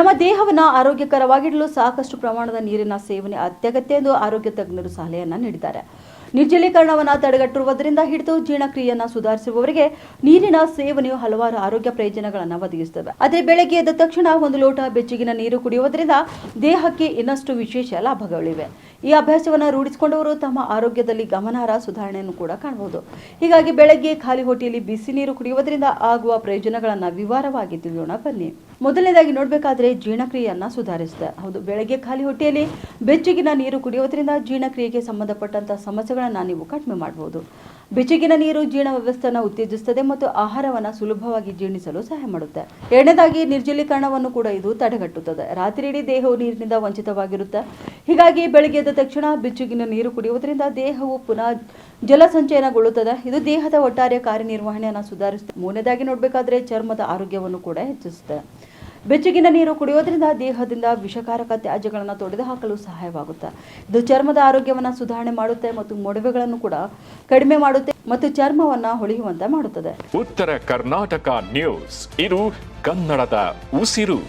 ನಮ್ಮ ದೇಹವನ್ನು ಆರೋಗ್ಯಕರವಾಗಿಡಲು ಸಾಕಷ್ಟು ಪ್ರಮಾಣದ ನೀರಿನ ಸೇವನೆ ಅತ್ಯಗತ್ಯ ಎಂದು ಆರೋಗ್ಯ ತಜ್ಞರು ಸಲಹೆಯನ್ನು ನೀಡಿದ್ದಾರೆ. ನಿರ್ಜಲೀಕರಣವನ್ನು ತಡೆಗಟ್ಟಿರುವುದರಿಂದ ಹಿಡಿದು ಜೀರ್ಣಕ್ರಿಯೆಯನ್ನು ಸುಧಾರಿಸುವವರಿಗೆ ನೀರಿನ ಸೇವನೆಯು ಹಲವಾರು ಆರೋಗ್ಯ ಪ್ರಯೋಜನಗಳನ್ನು ಒದಗಿಸುತ್ತವೆ ಅದೇ ಬೆಳಗ್ಗೆ ಎದ್ದ ತಕ್ಷಣ ಒಂದು ಲೋಟ ಬೆಚ್ಚಗಿನ ನೀರು ಕುಡಿಯುವುದರಿಂದ ದೇಹಕ್ಕೆ ಇನ್ನಷ್ಟು ವಿಶೇಷ ಲಾಭಗಳಿವೆ. ಈ ಅಭ್ಯಾಸವನ್ನು ರೂಢಿಸಿಕೊಂಡವರು ತಮ್ಮ ಆರೋಗ್ಯದಲ್ಲಿ ಗಮನಾರ್ಹ ಸುಧಾರಣೆಯನ್ನು ಕೂಡ ಕಾಣಬಹುದು. ಹೀಗಾಗಿ ಬೆಳಗ್ಗೆ ಖಾಲಿ ಹೊಟ್ಟೆಯಲ್ಲಿ ಬಿಸಿ ನೀರು ಕುಡಿಯುವುದರಿಂದ ಆಗುವ ಪ್ರಯೋಜನಗಳನ್ನು ವಿವರವಾಗಿ ತಿಳಿಯೋಣ. ಬನ್ನಿ. ಮೊದಲನೇದಾಗಿ ನೋಡಬೇಕಾದ್ರೆ ಜೀರ್ಣಕ್ರಿಯೆಯನ್ನು ಸುಧಾರಿಸುತ್ತೆ. ಹೌದು, ಬೆಳಗ್ಗೆ ಖಾಲಿ ಹೊಟ್ಟೆಯಲ್ಲಿ ಬೆಚ್ಚಗಿನ ನೀರು ಕುಡಿಯುವುದರಿಂದ ಜೀರ್ಣಕ್ರಿಯೆಗೆ ಸಂಬಂಧಪಟ್ಟಂತಹ ಸಮಸ್ಯೆಗಳನ್ನು ನೀವು ಕಡಿಮೆ ಮಾಡಬಹುದು ಬೆಚ್ಚಗಿನ ನೀರು ಜೀರ್ಣ ವ್ಯವಸ್ಥೆಯನ್ನು ಉತ್ತೇಜಿಸುತ್ತದೆ ಮತ್ತು ಆಹಾರವನ್ನು ಸುಲಭವಾಗಿ ಜೀರ್ಣಿಸಲು ಸಹಾಯ ಮಾಡುತ್ತೆ. ಎರಡನೇದಾಗಿ ನಿರ್ಜಲೀಕರಣವನ್ನು ಕೂಡ ಇದು ತಡೆಗಟ್ಟುತ್ತದೆ. ರಾತ್ರಿ ಇಡೀ ದೇಹವು ನೀರಿನಿಂದ ವಂಚಿತವಾಗಿರುತ್ತೆ. ಹೀಗಾಗಿ ಬೆಳಗ್ಗೆ ಎದ್ದ ತಕ್ಷಣ ಬೆಚ್ಚಗಿನ ನೀರು ಕುಡಿಯುವುದರಿಂದ ದೇಹವು ಪುನಃ ಜಲಸಂಚಯನಗೊಳ್ಳುತ್ತದೆ. ಇದು ದೇಹದ ಒಟ್ಟಾರೆ ಕಾರ್ಯನಿರ್ವಹಣೆಯನ್ನು ಸುಧಾರಿಸುತ್ತೆ. ಮೂರನೇದಾಗಿ ನೋಡಬೇಕಾದ್ರೆ ಚರ್ಮದ ಆರೋಗ್ಯವನ್ನು ಕೂಡ ಹೆಚ್ಚಿಸುತ್ತೆ. ಬೆಚ್ಚಗಿನ ನೀರು ಕುಡಿಯೋದ್ರಿಂದ ದೇಹದಿಂದ ವಿಷಕಾರಕ ತ್ಯಾಜ್ಯಗಳನ್ನು ತೊಡೆದು ಹಾಕಲು ಸಹಾಯವಾಗುತ್ತೆ. ಇದು ಚರ್ಮದ ಆರೋಗ್ಯವನ್ನು ಸುಧಾರಣೆ ಮಾಡುತ್ತೆ ಮತ್ತು ಮೊಡವೆಗಳನ್ನು ಕೂಡ ಕಡಿಮೆ ಮಾಡುತ್ತೆ ಮತ್ತು ಚರ್ಮವನ್ನು ಹೊಳೆಯುವಂತೆ ಮಾಡುತ್ತದೆ. ಉತ್ತರ ಕರ್ನಾಟಕ ನ್ಯೂಸ್. ಇದು ಕನ್ನಡದ ಉಸಿರು.